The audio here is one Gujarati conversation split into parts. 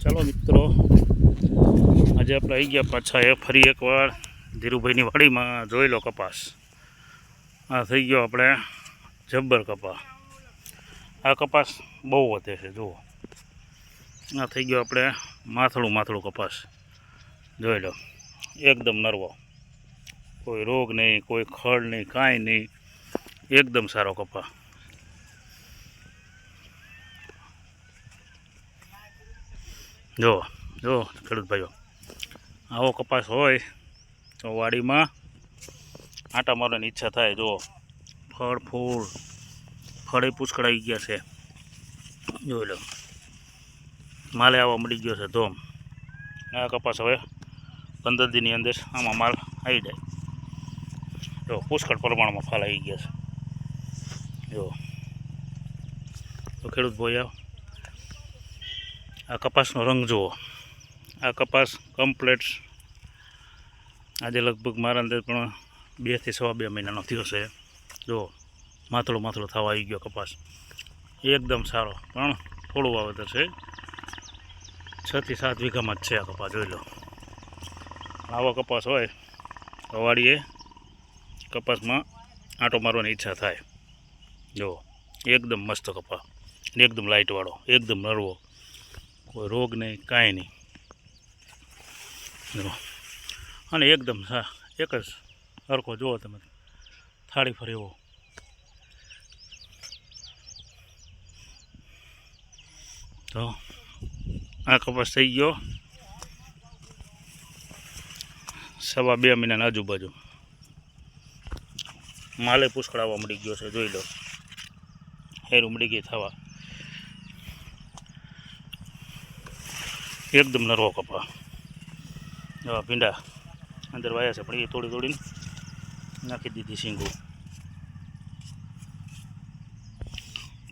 ચાલો મિત્રો, આજે આપણે આવી ગયા પાછા એ ફરી એકવાર ધીરુભાઈની વાડીમાં, જોઈ લો કપાસ. આ થઈ ગયો આપણે જબ્બર કપા આ કપાસ બહુ વધે છે, જુઓ. આ થઈ ગયો આપણે માથડું માથડું કપાસ. જોઈ લો, એકદમ નરવો. કોઈ રોગ નહીં, કોઈ ખડ નહીં, કાંઈ નહીં. એકદમ સારો કપા જો જો, ખેડૂત ભાઈઓ, આવો કપાસ હોય તો વાડીમાં આટા મારવાની ઈચ્છા થાય. જો, ફળ, ફૂલ, ફળે પુષ્કળાઈ ગયા છે. જોઈ લો, માલે આવવા મળી ગયો છે. ધોમ આ કપાસ હવે પંદર દિનની અંદર આમાં માલ આવી જાય. જો, પુષ્કળ પ્રમાણમાં ફાલ આવી ગયા છે. જો, તો ખેડૂત ભાઈઓ આ કપાસનો રંગ જુઓ. આ કપાસ કમ્પ્લેટ આજે લગભગ મારા અંદર પણ બેથી સવા બે મહિનાનો થયો છે. જો માથડો માથડો થવા આવી ગયો કપાસ. એકદમ સારો, પણ થોડું વાવેતર છે. છથી સાત વીઘામાં જ છે આ કપાસ, જોઈ લો. આવો કપાસ હોય વાડીએ કપાસમાં આંટો મારવાની ઈચ્છા થાય. જો એકદમ મસ્ત કપા એકદમ લાઇટવાળો એકદમ નરવો. કોઈ રોગ નહીં, કાંઈ નહીં. અને એકદમ હા એક જ સરખો જુઓ તમે. થાળી ફરી એવો. તો આ કપાસ થઈ ગયો. સવા બે મહિનાના આજુબાજુ. માલે પુષ્કળાવા મળી ગયો છે, જોઈ લો. હેરું મળી ગઈ થવા. એકદમ નરવો કપા એવા ભીંડા અંદર વાયા છે, પણ એ તોડી તોડીને નાખી દીધી શીંગું.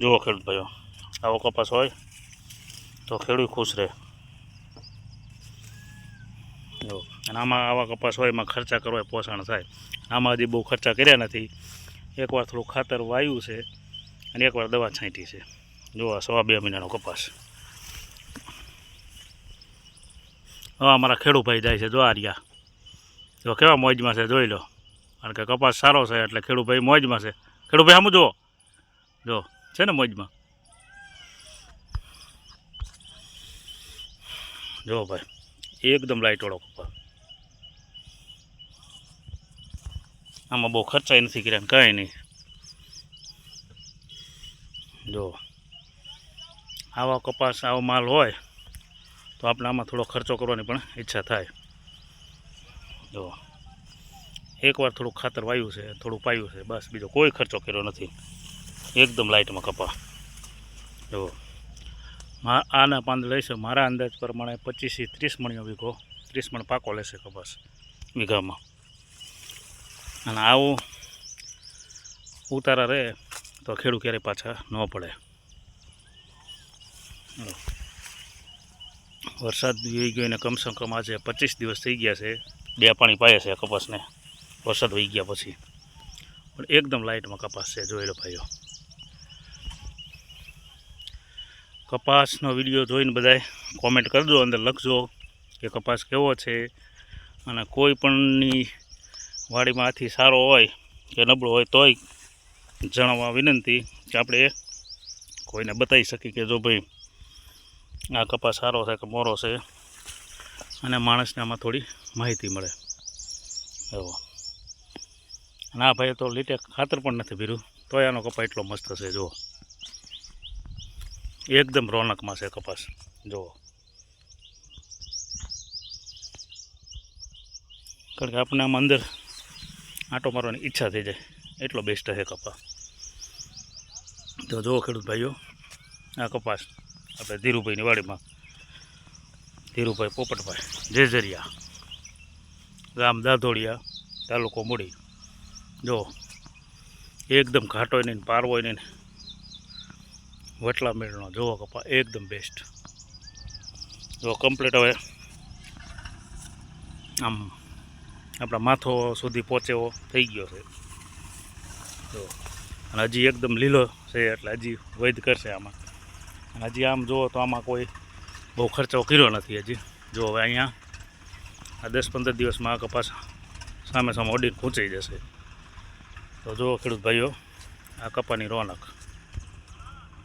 જુઓ ખેડૂત ભાઈઓ, આવો કપાસ હોય તો ખેડૂત ખુશ રહે. જો, અને આમાં આવા કપાસ હોય, એમાં ખર્ચા કરવા પોષણ થાય. આમાં હજી બહુ ખર્ચા કર્યા નથી. એકવાર થોડું ખાતર વાયું છે, અને એકવાર દવા છાંટી છે. જુઓ સવા બે મહિનાનો કપાસ. હવે અમારા ખેડૂભાઈ જાય છે દ્વારિયા. જો કેવા મોજમાં છે, જોઈ લો. કારણ કે કપાસ સારો છે, એટલે ખેડૂભાઈ મોજમાં છે. ખેડૂભાઈ આમ જુઓ. જો, છે ને મોજમાં? જો ભાઈ, એકદમ લાઇટવાળો કપાસ. આમાં બહુ ખર્ચાય નથી કર્યા કાંઈ નહીં. જો, આવા કપાસ, આવો માલ હોય તો આપણે આમાં થોડો ખર્ચો કરવાની પણ ઈચ્છા થાય. જો. એકવાર થોડું ખાતર વાયું છે થોડું પાયું છે, બસ બીજો કોઈ ખર્ચો કર્યો નથી. એકદમ લાઇટમાં કપા. જો. આના પાંદ લેશે મારા અંદાજ પ્રમાણે પચીસથી ત્રીસ મણીનો વીઘો, ત્રીસ મણ પાકો લેશે કપાસ વીઘામાં. અને આવું ઉતારા રહે તો ખેડૂત ક્યારેય પાછા ન પડે. વરસાદ વહી ગયો એને કમસે કમ આજે પચીસ દિવસ થઈ ગયા છે. બે પાણી પાયા છે કપાસને. વરસાદ વહી ગયા પછી. પણ એકદમ લાઇટમાં કપાસ છે, જોઈ લો ભાઈઓ. કપાસનો વીડિયો જોઈને બધાય કોમેન્ટ કરજો અંદર લખજો કે કપાસ કેવો છે અને કોઈ પણની વાડીમાં આથી સારો હોય કે નબળો હોય તોય જણાવવા વિનંતી કે આપણે કોઈને બતાવી શકીએ કે જો ભાઈ આ કપાસ સારો છે કે મોરો છે? અને માણસને આમાં થોડી માહિતી મળે. એવો. અને આ ભાઈ તો લીટે ખાતર પણ નથી ભીરું તોય આનો કપા એટલો મસ્ત છે, જુઓ. એકદમ રોનકમાં છે કપાસ. જુઓ. કારણ કે આપણે આમાં અંદર આંટો મારવાની ઈચ્છા થઈ જાય. એટલો બેસ્ટ છે કપા તો જુઓ ખેડૂત ભાઈઓ, આ કપાસ આપણે ધીરુભાઈની વાડીમાં. ધીરુભાઈ પોપટભાઈ જેજરિયા ગામ દાધોડિયા તાલુકો મૂડી. જો, એકદમ ઘાટો નહીં પારવો નહીં વટલા મેળનો જોવો કપા એકદમ બેસ્ટ જો કમ્પ્લીટ હવે આમ આપણા માથો સુધી પહોંચેવો થઈ ગયો છે. જો, અને હજી એકદમ લીલો છે એટલે હજી વૈધ કરશે આમાં. હજી આમ જુઓ તો આમાં કોઈ બહુ ખર્ચો કર્યો નથી હજી. જો હવે અહીંયા આ દસ પંદર દિવસમાં આ કપાસ સામે સામે ઓડી પહોંચી જશે. તો જુઓ ખેડૂત ભાઈઓ, આ કપાની રોનક.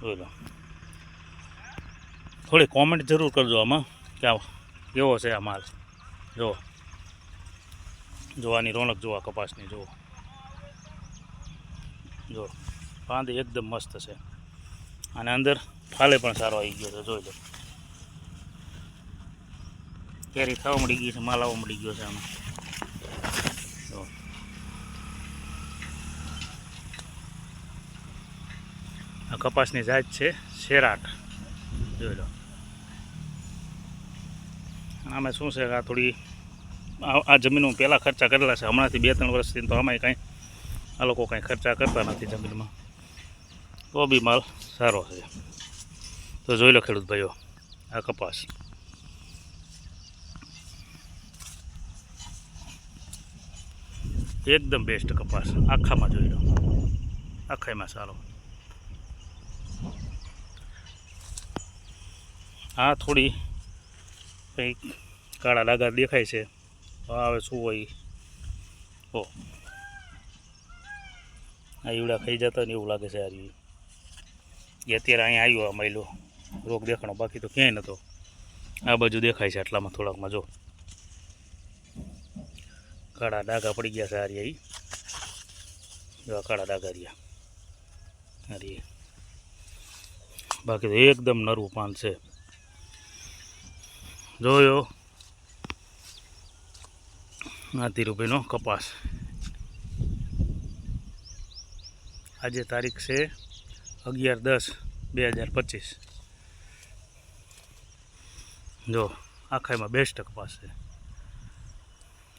જોઈ લો. થોડી કોમેન્ટ જરૂર કરજો આમાં કે કેવો છે આ માલ. જો જોવાની રોનક, જુઓ કપાસની, જુઓ. જો પાંદ એકદમ મસ્ત છે. અને અંદર ફાલે પણ સારો આવી ગયો છે, જોઈ લો. કેરી થવા મળી ગઈ છે, માલ આવવા મળી ગયો છે આમાં. આ કપાસની જાત છે શેરાટ. જોઈ લો. આમાં શું છે, આ થોડી આ જમીનમાં પહેલાં ખર્ચા કરેલા છે. હમણાંથી બે ત્રણ વર્ષથી તો આમાં કાંઈ આ લોકો કાંઈ ખર્ચા કરતા નથી જમીનમાં. તો બી માલ સારો છે. તો જોઈ લો ખેડૂત ભાઈઓ, આ કપાસ. એકદમ બેસ્ટ કપાસ, આખામાં જોઈ લો. આખામાં સારો. આ થોડી કંઈક કાળા લાગા દેખાય છે. હવે શું હોય? ઓ. આ ઈવડા ખાઈ જતા ને એવું લાગે છે આ ઈ. એ અત્યારે અહીંયા આવ્યો આ માયલો રોગ દેખાણો બાકી તો ક્યાંય નહોતો આ બાજુ દેખાય છે આટલામાં થોડાકમાં જો. કાળા ડાઘા પડી ગયા છે હારી ઈ જો કાળા ડાઘા રહ્યા. હારી બાકી તો એકદમ નરવું પાન છે. જોયો. આથી રૂપિયાનો કપાસ. આજે તારીખ છે અગિયાર, દસ, બે હજાર પચીસ. જો આખામાં બેસ્ટ કપાસ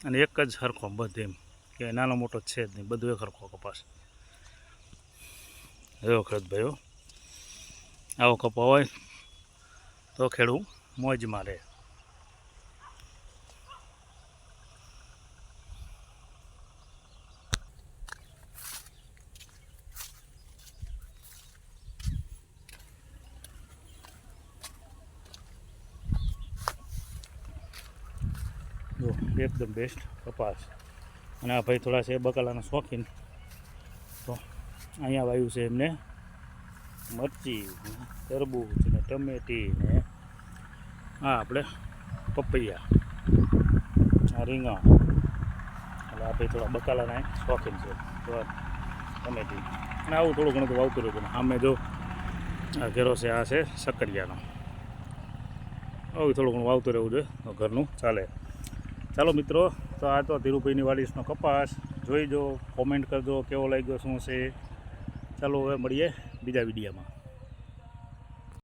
અને એક જ સરખો બધે એમ, કે નાનો મોટો છે જ નહીં, બધું એક સરખો કપાસ એવો ખેડૂત ભાઈઓ, આવો કપા હોય, તો ખેડૂત મોજમાં રહે. જો એકદમ બેસ્ટ કપાસ. અને આ ભાઈ થોડા છે બકાલાના શોખીન. તો અહીંયા વાયુ છે એમને મરચી, તરબૂચ ને ટમેટી ને આ આપણે પપૈયા, આ રીંગણ. એટલે આ ભાઈ થોડા બકાલાના શોખીન છે. બરાબર ટમેટી. અને આવું થોડું ઘણું તો વાવતું રહ્યું સામે જો આ ઘેરો છે, આ છે સક્કરિયાનો આવું થોડું ઘણું વાવતું રહેવું જોઈએ. ઘરનું ચાલે. ચાલો મિત્રો, તો આ તો ધીરુભાઈની વાડીસનો કપાસ. જોઈ જો કોમેન્ટ કરજો, કેવો લાગ્યો, શું છે? ચાલો હવે મળીએ બીજા વિડીયોમાં.